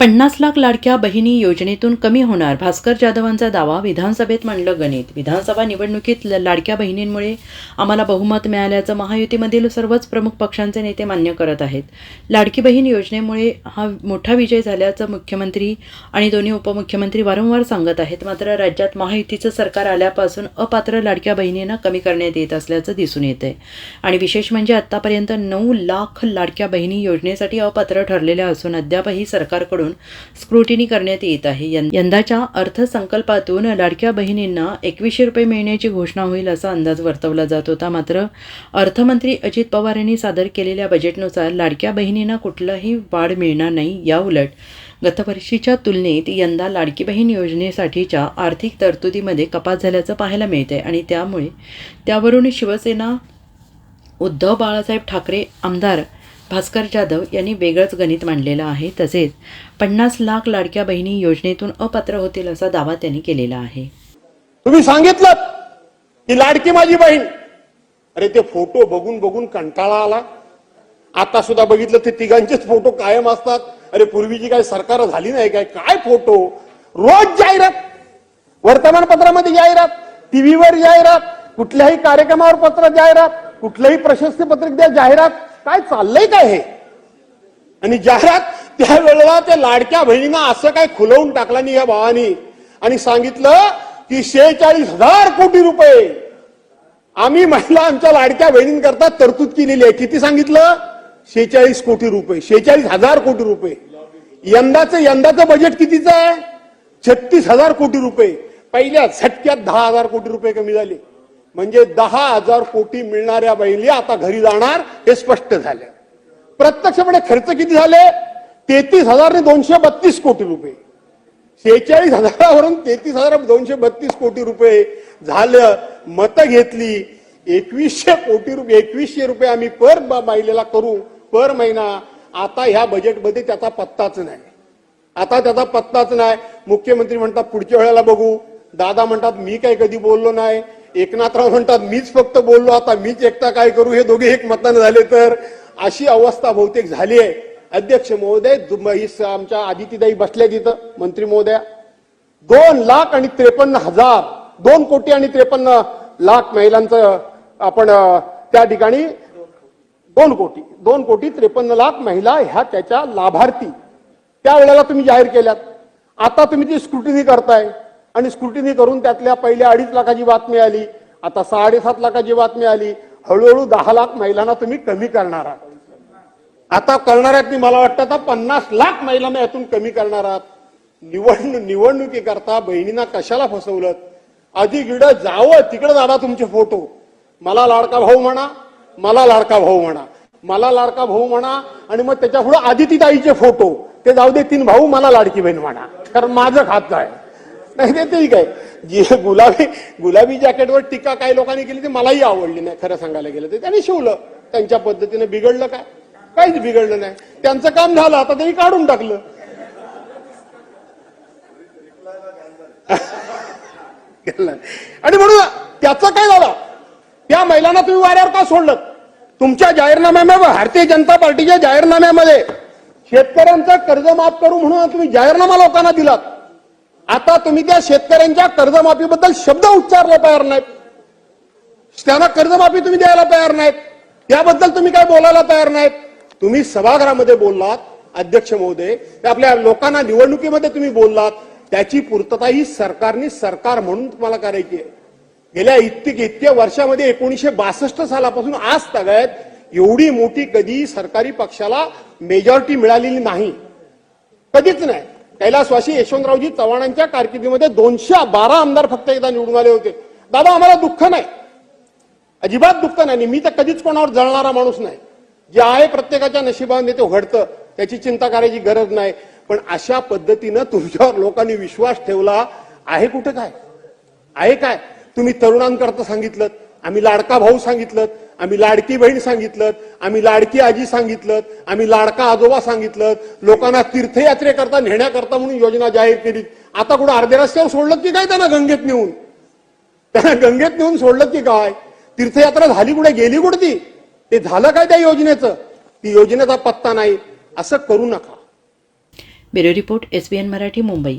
पन्नास लाख लाडक्या बहिणी योजनेतून कमी होणार. भास्कर जाधवांचा दावा विधानसभेत मांडलं गणित. विधानसभा निवडणुकीत ल- लाडक्या बहिणींमुळे आम्हाला बहुमत मिळाल्याचं महायुतीमधील सर्वच प्रमुख पक्षांचे नेते मान्य करत आहेत. लाडकी बहीण योजनेमुळे हा मोठा विजय झाल्याचं मुख्यमंत्री आणि दोन्ही उपमुख्यमंत्री वारंवार सांगत आहेत. मात्र राज्यात महायुतीचं सरकार आल्यापासून अपात्र लाडक्या बहिणींना कमी करण्यात येत असल्याचं दिसून येतंय. आणि विशेष म्हणजे आतापर्यंत नऊ लाख लाडक्या बहिणी योजनेसाठी अपात्र ठरलेल्या असून अद्यापही सरकारकडून स्क्रुटिनी करण्यात येत आहे. यंदाच्या अर्थसंकल्पातून लाडक्या बहिणींना एकवीसशे रुपये मिळण्याची घोषणा होईल असा अंदाज वर्तवला जात होता. मात्र अर्थमंत्री अजित पवार यांनी सादर केलेल्या बजेटनुसार लाडक्या बहिणींना कुठलाही वाढ मिळणार नाही याउलट गतवर्षीच्या तुलनेत यंदा लाडकी बहीण योजनेसाठीच्या आर्थिक तरतुदीमध्ये कपात झाल्याचं पाहायला मिळतंय आणि त्यामुळे त्यावरून शिवसेना उद्धव बाळासाहेब ठाकरे आमदार भास्कर जाधव यांनी वेगळंच गणित मांडलेलं आहे तसेच पन्नास लाख लाडक्या बहिणी योजनेतून अपात्र होतील असा दावा त्यांनी केलेला आहे. तुम्ही सांगितलं की लाडकी माझी बहीण. अरे ते फोटो बघून बघून कंटाळा आला. आता सुद्धा बघितलं ते तिघांचेच फोटो कायम असतात. अरे पूर्वीची काय सरकार झाली नाही काय? काय फोटो? रोज जाहिरात. वर्तमानपत्रामध्ये जाहिरात. टीव्हीवर जाहिरात. कुठल्याही कार्यक्रमावर पत्र जाहिरात. कुठलंही प्रशस्ती पत्रक द्या जाहिरात काय चाललंय काय हे? आणि जाहिरात त्यावेळेला त्या लाडक्या बहिणींना असं काय खुलवून टाकलं नाही या भावानी. आणि सांगितलं की शेहेचाळीस हजार कोटी रुपये आम्ही महिला आमच्या लाडक्या बहिणींकरता तरतूद केलेली आहे. किती सांगितलं? शेहेचाळीस कोटी रुपये शेहेचाळीस हजार कोटी रुपये. यंदाचं यंदाचं बजेट कितीचं आहे? छत्तीस हजार कोटी रुपये. पहिल्या झटक्यात दहा हजार कोटी रुपये कमी झाले. म्हणजे दहा हजार कोटी मिळणाऱ्या बैली आता घरी जाणार हे स्पष्ट झालं. प्रत्यक्षपणे खर्च किती झाले? तेहतीस हजार दोनशे बत्तीस कोटी रुपये. शेहेचाळीस हजारावरून तेहतीस हजार दोनशे बत्तीस कोटी रुपये झालं. मतं घेतली. एकवीसशे कोटी रुपये एकवीसशे रुपये आम्ही पर ब- महिलेला करू पर महिना. आता ह्या बजेटमध्ये त्याचा पत्ताच नाही. आता त्याचा पत्ताच नाही. मुख्यमंत्री म्हणतात पुढच्या वेळेला बघू. दादा म्हणतात मी काय कधी बोललो नाही. एकनाथराव म्हणतात मीच फक्त बोललो आता मीच एकटा काय करू? हे दोघे एक मतानं झाले तर अशी अवस्था बहुतेक झाली आहे. अध्यक्ष महोदय आमच्या आदितीदाई बसल्या तिथं मंत्री महोदया. दोन लाख आणि त्रेपन्न हजार दोन कोटी आणि त्रेपन्न लाख महिलांचं आपण त्या ठिकाणी दोन कोटी दोन कोटी त्रेपन्न लाख महिला ह्या त्याच्या लाभार्थी. त्यावेळेला तुम्ही जाहीर केल्यात. आता तुम्ही ती स्क्रुटिनी करताय. आणि स्क्रुटिनी करून त्यातल्या पहिल्या अडीच लाखाची बातमी आली. आता साडेसात लाखाची बातमी आली. हळूहळू दहा लाख महिलांना तुम्ही कमी करणार आहात. आता करणार आहेत मी मला वाटतं आता पन्नास लाख महिलांना यातून कमी करणार आहात. निवडणूक निवडणुकीकरता बहिणींना कशाला फसवलं आधी गिडं जावं तिकडे दादा तुमचे फोटो. मला लाडका भाऊ म्हणा मला लाडका भाऊ म्हणा. मला लाडका भाऊ म्हणा आणि मग त्याच्या पुढे आदिती ताईचे फोटो. ते जाऊ दे तीन भाऊ मला लाडकी बहीण म्हणा. कारण माझं खात आहे. नाही ते ठीक आहे. गुलाबी गुलाबी जॅकेटवर टीका काही लोकांनी केली ती मलाही आवडली नाही खरं सांगायला गेलं ते त्यांनी शिवलं. त्यांच्या पद्धतीने बिघडलं काय? काहीच बिघडलं नाही. त्यांचं काम झालं आता त्यांनी काढून टाकलं. आणि म्हणून त्याचं काय झालं? त्या महिलांना तुम्ही वाऱ्यावर का सोडलं तुमच्या जाहीरनाम्यामध्ये भारतीय जनता पार्टीच्या जाहीरनाम्यामध्ये शेतकऱ्यांचं कर्ज माफ करू म्हणून तुम्ही जाहीरनामा लोकांना दिलात. आता तुम्ही त्या शेतकऱ्यांच्या कर्जमाफीबद्दल शब्द उच्चारला तयार नाहीत. त्यांना कर्जमाफी तुम्ही द्यायला तयार नाहीत. त्याबद्दल तुम्ही काय बोलायला तयार नाहीत. तुम्ही सभागृहामध्ये बोललात अध्यक्ष महोदय आपल्या लोकांना निवडणुकीमध्ये तुम्ही बोललात. त्याची पूर्तता ही सरकारने सरकार म्हणून तुम्हाला करायची आहे. गेल्या इतके इतक्या वर्षामध्ये एकोणीशे बासष्ट सालापासून आज तगायत एवढी मोठी कधी सरकारी पक्षाला मेजॉरिटी मिळालेली नाही. कधीच नाही. कैलासवासी यशवंतरावजी चव्हाणांच्या कारकिर्दीमध्ये दोनशे बारा आमदार फक्त एकदा निवडून आले होते. दादा आम्हाला दुःख नाही. अजिबात दुःख नाही. मी तर कधीच कोणावर जळणारा माणूस नाही. जे आहे प्रत्येकाच्या नशिबाने ते घडतं त्याची चिंता करायची गरज नाही. पण अशा पद्धतीनं तुमच्यावर लोकांनी विश्वास ठेवला आहे कुठं काय? आहे काय? तुम्ही तरुणांकरता सांगितलं. आम्ही लाडका भाऊ सांगितलं. आम्ही लाडकी बहीण सांगितलं आम्ही लाडकी आजी सांगितलं आम्ही लाडका आजोबा सांगितलं लोकांना तीर्थयात्रेकरता नेण्याकरता म्हणून योजना जाहीर केली. आता कुठं अर्ध्या रस्त्यावर सोडलं की काय त्यांना गंगेत नेऊन? त्यांना गंगेत नेऊन सोडलं की काय? तीर्थयात्रा झाली कुठे गेली कुठे ती ते झालं काय त्या योजनेचं? ती योजनेचा पत्ता नाही. असं करू नका. Bureau report S N Marathi Mumbai.